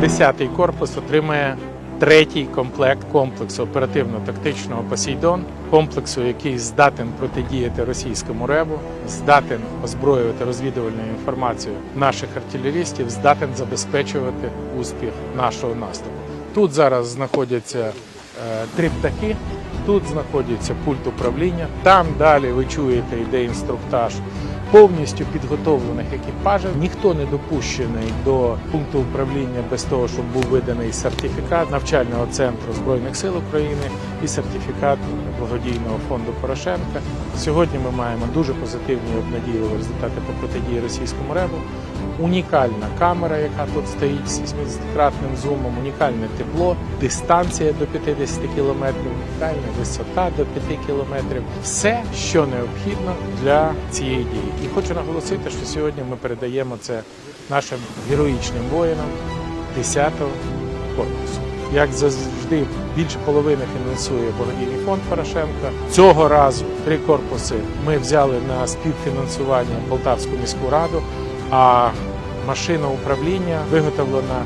10-й корпус отримає третій комплект комплексу оперативно-тактичного Посейдон, комплексу, який здатен протидіяти російському ребу, здатен озброювати розвідувальною інформацією наших артилерістів, здатен забезпечувати успіх нашого наступу. Тут зараз знаходяться е, три птахи. Тут знаходиться пульт управління. Там далі ви чуєте йде інструктаж повністю підготовлених екіпажів. Ніхто не допущений до пункту управління без того, щоб був виданий сертифікат навчального центру збройних сил України і сертифікат благодійного фонду Порошенка. Сьогодні ми маємо дуже позитивні обнадійливі результати по протидії російському ребу. Унікальна камера, яка тут стоїть з 70-кратним зумом, унікальне тепло, дистанція до 50 кілометрів, унікальна висота до 5 кілометрів. Все, що необхідно для цієї дії. І хочу наголосити, що сьогодні ми передаємо це нашим героїчним воїнам 10-го корпусу. Як завжди, більше половини фінансує благодійний фонд Порошенка. Цього разу три корпуси ми взяли на співфінансування Полтавську міську раду, а машина управління виготовлена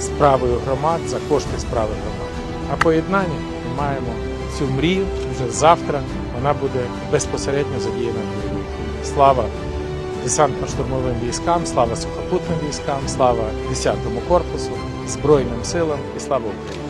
справою громад за кошти справи громад. А поєднання ми маємо цю мрію вже завтра. Вона буде безпосередньо задіяна. Слава десантно-штурмовим військам, слава сухопутним військам, слава 10-му корпусу, Збройним силам і слава Україні!